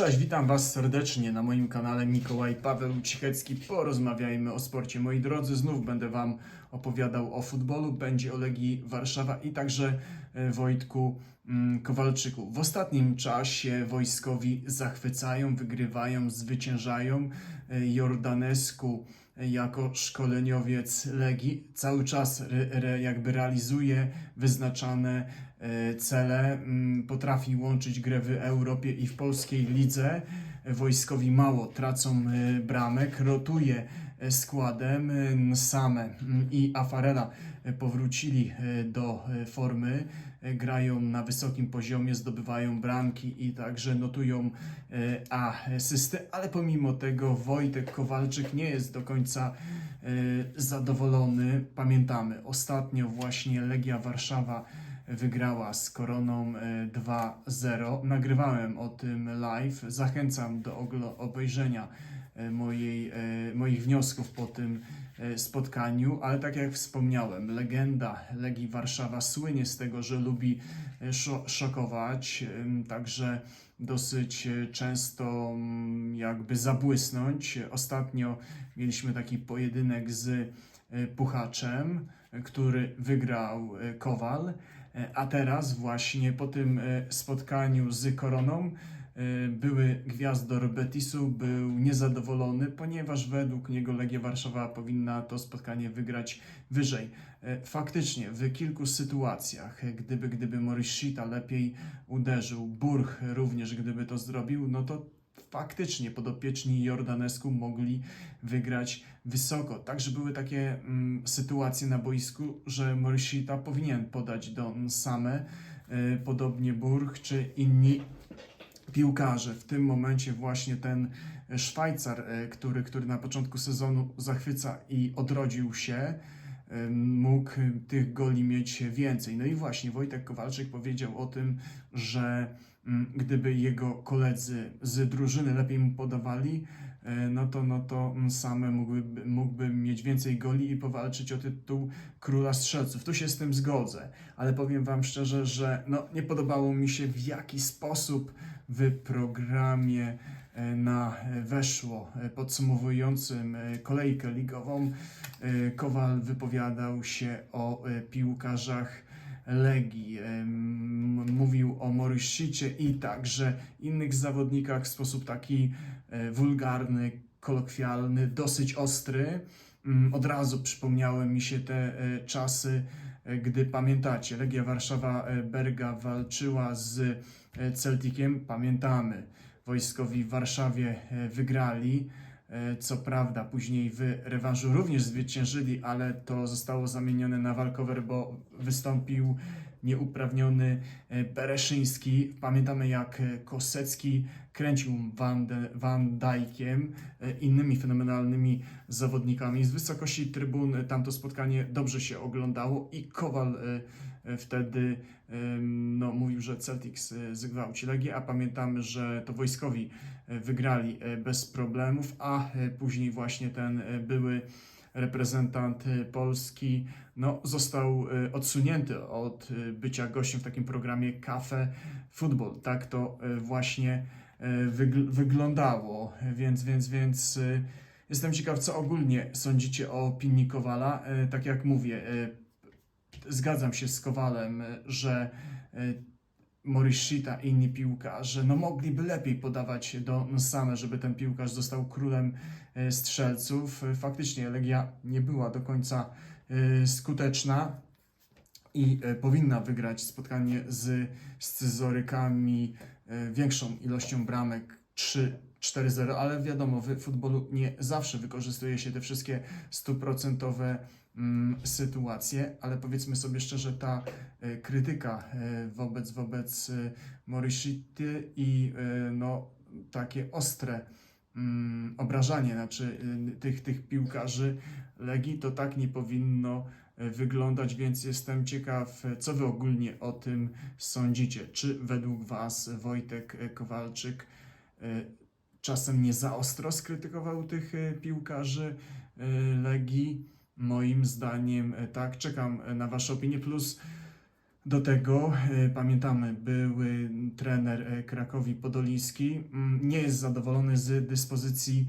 Cześć, witam Was serdecznie na moim kanale Mikołaj Paweł Cichecki. Porozmawiajmy o sporcie. Moi drodzy, znów będę Wam opowiadał o futbolu, będzie o Legii Warszawa i także e, Wojtku mm, Kowalczyku. W ostatnim czasie wojskowi zachwycają, wygrywają, zwyciężają. E, Jordanesku jako szkoleniowiec Legii cały czas re, re, jakby realizuje wyznaczane e, cele, mm, potrafi łączyć grę w Europie i w polskiej lidze. Wojskowi mało tracą e, bramek, rotuje składem. Same i Afarela e, powrócili e, do e, formy, grają na wysokim poziomie, zdobywają bramki i także notują asysty, ale pomimo tego Wojtek Kowalczyk nie jest do końca zadowolony. Pamiętamy, ostatnio właśnie Legia Warszawa wygrała z Koroną e, 2-0. Nagrywałem o tym live. Zachęcam do obejrzenia mojej, e, moich wniosków po tym e, spotkaniu, ale tak jak wspomniałem, legenda Legii Warszawa słynie z tego, że lubi e, szo- szokować, także dosyć e, często mm, jakby zabłysnąć. Ostatnio mieliśmy taki pojedynek z e, Puchaczem, e, który wygrał e, Kowal, e, a teraz właśnie po tym e, spotkaniu z Koroną e, były gwiazdor Betisu był niezadowolony, ponieważ według niego Legia Warszawa powinna to spotkanie wygrać wyżej. E, Faktycznie w kilku sytuacjach, gdyby, gdyby Morishita lepiej uderzył, Burch również gdyby to zrobił, no to faktycznie podopieczni Jordanesku mogli wygrać wysoko. Także były takie mm, sytuacje na boisku, że Morishita powinien podać do Same, e, podobnie Burch czy inni piłkarze. W tym momencie właśnie ten Szwajcar, e, który, który na początku sezonu zachwyca i odrodził się, e, mógł tych goli mieć więcej. No i właśnie Wojtek Kowalczyk powiedział o tym, że mm, gdyby jego koledzy z drużyny lepiej mu podawali, e, no to, no to same mógłby, mógłby mieć więcej goli i powalczyć o tytuł króla strzelców. Tu się z tym zgodzę, ale powiem Wam szczerze, że no, nie podobało mi się w jaki sposób w programie e, na e, weszło e, podsumowującym kolejkę ligową Kowal wypowiadał się o piłkarzach Legii. Mówił o Moryszicie i także innych zawodnikach w sposób taki wulgarny, kolokwialny, dosyć ostry. Mm, Od razu przypomniały mi się te czasy, gdy pamiętacie, Legia Warszawa e, Berga walczyła z e, Celticiem. Pamiętamy, wojskowi w Warszawie e, wygrali. E, Co prawda, później w rewanżu również zwyciężyli, ale to zostało zamienione na walkover, bo wystąpił nieuprawniony e, Bereszyński. Pamiętamy, jak e, Kosecki kręcił Van, Dijkiem, e, innymi fenomenalnymi zawodnikami. Z wysokości trybun tamto spotkanie dobrze się oglądało i Kowal wtedy no, mówił, że Celtics zgwałci Legię, a pamiętamy, że to wojskowi wygrali bez problemów, a później właśnie ten były reprezentant e, Polski no, został e, odsunięty od e, bycia gościem w takim programie Cafe Football. Tak to właśnie wygl- wyglądało, więc, więc, więc jestem ciekaw, co ogólnie sądzicie o opinii Kowala. Tak jak mówię, zgadzam się z Kowalem, że Morishita i inni piłkarze no mogliby lepiej podawać do Nsame, żeby ten piłkarz został królem e, strzelców. Faktycznie Legia nie była do końca e, skuteczna i e, powinna wygrać spotkanie z scyzorykami większą ilością bramek 3-4-0, ale wiadomo, w futbolu nie zawsze wykorzystuje się te wszystkie stuprocentowe mm, sytuacje, ale powiedzmy sobie szczerze, ta e, krytyka e, wobec, wobec e, Morishity i no, takie ostre mm, obrażanie znaczy, tych, tych piłkarzy Legii, to tak nie powinno wyglądać, więc jestem ciekaw, co Wy ogólnie o tym sądzicie. Czy według Was Wojtek Kowalczyk czasem nie za ostro skrytykował tych piłkarzy Legii? Moim zdaniem e, tak. Czekam e, na Wasze opinie. Plus Do tego e, pamiętamy, były trener Krakowi Podoliński. mm, Nie jest zadowolony z dyspozycji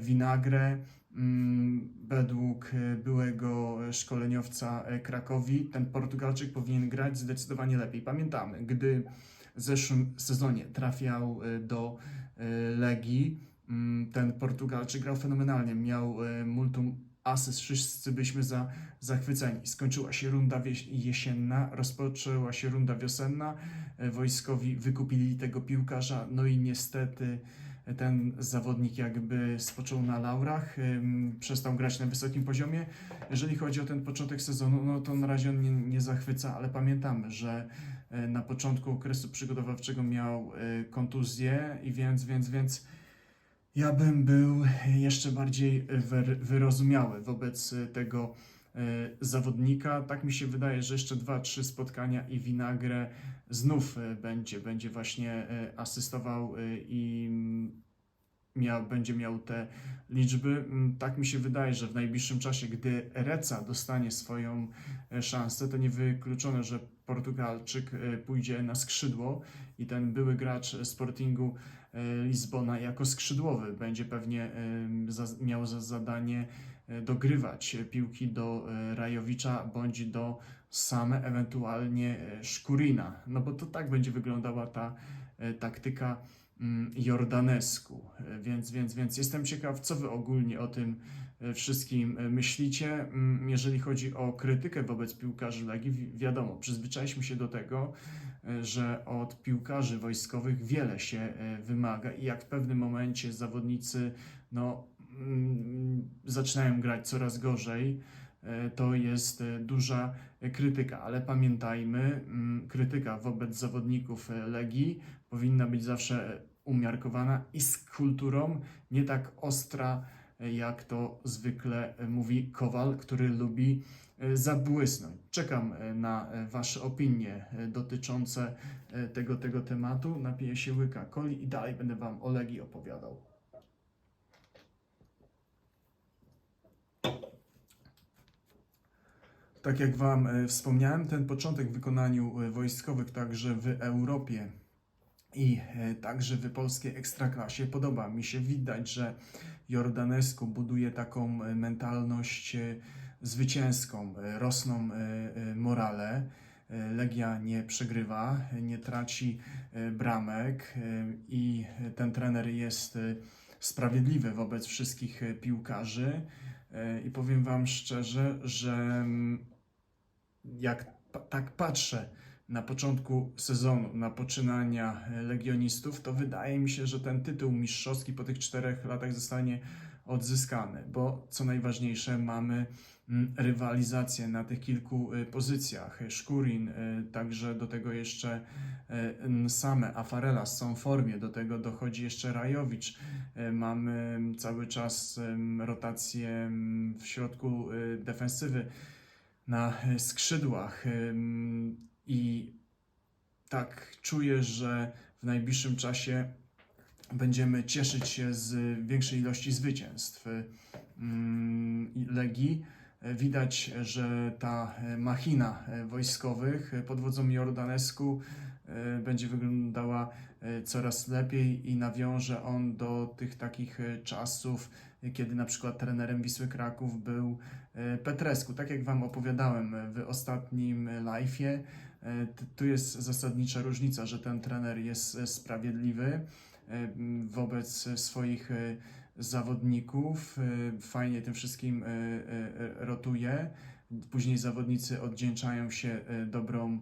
Winagre. Mm, Według byłego szkoleniowca Krakowi ten Portugalczyk powinien grać zdecydowanie lepiej. Pamiętamy, gdy w zeszłym sezonie trafiał do Legii, mm, ten Portugalczyk grał fenomenalnie. Miał multum asyst, wszyscy byliśmy za, zachwyceni. Skończyła się runda jesienna, rozpoczęła się runda wiosenna. E, Wojskowi wykupili tego piłkarza, no i niestety ten zawodnik jakby spoczął na laurach, ym, przestał grać na wysokim poziomie. Jeżeli chodzi o ten początek sezonu, no to na razie on nie, nie zachwyca, ale pamiętamy, że e, na początku okresu przygotowawczego miał e, kontuzję i więc, więc, więc ja bym był bardziej wy- wyrozumiały wobec e, tego e, zawodnika. Tak mi się wydaje, że jeszcze dwa, trzy spotkania i Winagre znów e, będzie, będzie właśnie asystował i mm, miał, będzie miał te liczby. Mm, Tak mi się wydaje, że w najbliższym czasie, gdy Reca dostanie swoją szansę, to niewykluczone, że Portugalczyk pójdzie na skrzydło i ten były gracz Sportingu Lizbona jako skrzydłowy będzie pewnie za, miał za zadanie e, dogrywać piłki do e, Rajowicza bądź do same ewentualnie e, Szkurina. No bo to tak będzie wyglądała ta e, taktyka mm, Jordanesku. E, Więc, więc, więc jestem ciekaw, co wy ogólnie o tym e, wszystkim e, myślicie. Mm, Jeżeli chodzi o krytykę wobec piłkarzy Legii, wi- wiadomo, przyzwyczailiśmy się do tego, e, że od piłkarzy wojskowych wiele się e, wymaga i jak w pewnym momencie zawodnicy no, mm, zaczynają grać coraz gorzej, e, to jest e, duża e, krytyka, ale pamiętajmy, mm, krytyka wobec zawodników e, Legii powinna być zawsze e, umiarkowana i z kulturą, nie tak ostra, e, jak to zwykle e, mówi Kowal, który lubi e, zabłysnąć. Czekam e, na Wasze opinie dotyczące tego, tego tematu. Napiję się łyka coli i dalej będę Wam o Legii opowiadał. Tak jak Wam wspomniałem, ten początek w wykonaniu wojskowych także w Europie i e, także w polskiej ekstraklasie podoba mi się. Widać, że Jordanescu buduje taką e, mentalność e, zwycięską, rosną morale. Legia nie przegrywa, nie traci bramek i ten trener jest sprawiedliwy wobec wszystkich piłkarzy. I powiem Wam szczerze, że mm, jak tak patrzę na początku sezonu, na poczynania e, legionistów, to wydaje mi się, że ten tytuł mistrzowski po tych czterech latach zostanie odzyskany, bo co najważniejsze, mamy mm, rywalizację na tych kilku e, pozycjach. Szkurin, e, także do tego jeszcze same Afarelas są w formie, do tego dochodzi jeszcze Rajowicz. Mamy cały czas rotację w środku defensywy na skrzydłach i tak czuję, że w najbliższym czasie będziemy cieszyć się z większej ilości zwycięstw mm, Legii. Widać, że ta machina wojskowych pod wodzą Jordanesku e, będzie wyglądała e, coraz lepiej i nawiąże on do tych takich e, czasów, kiedy na przykład trenerem Wisły Kraków był Petresku. Tak jak Wam opowiadałem w ostatnim live'ie, tu jest zasadnicza różnica, że ten trener jest e, sprawiedliwy e, wobec swoich e, zawodników. Fajnie tym wszystkim rotuje. Później zawodnicy oddzięczają się dobrą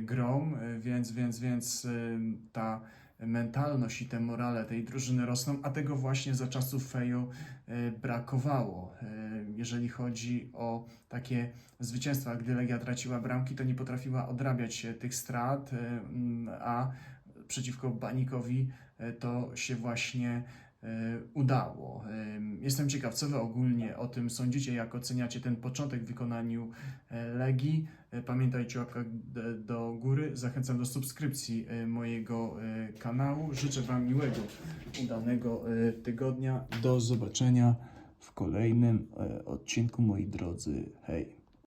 grą, więc, więc, więc ta mentalność i te morale tej drużyny rosną, a tego właśnie za czasów Feju e, brakowało. E, Jeżeli chodzi o takie zwycięstwa, gdy Legia traciła bramki, to nie potrafiła odrabiać tych strat, e, a przeciwko Banikowi to się właśnie udało. Ym, Jestem ciekaw, co Wy ogólnie o tym sądzicie, jak oceniacie ten początek w wykonaniu e, Legii. E, Pamiętajcie o do góry. Zachęcam do subskrypcji e, mojego e, kanału. Życzę Wam miłego, udanego e, tygodnia. Do zobaczenia w kolejnym e, odcinku, moi drodzy. Hej!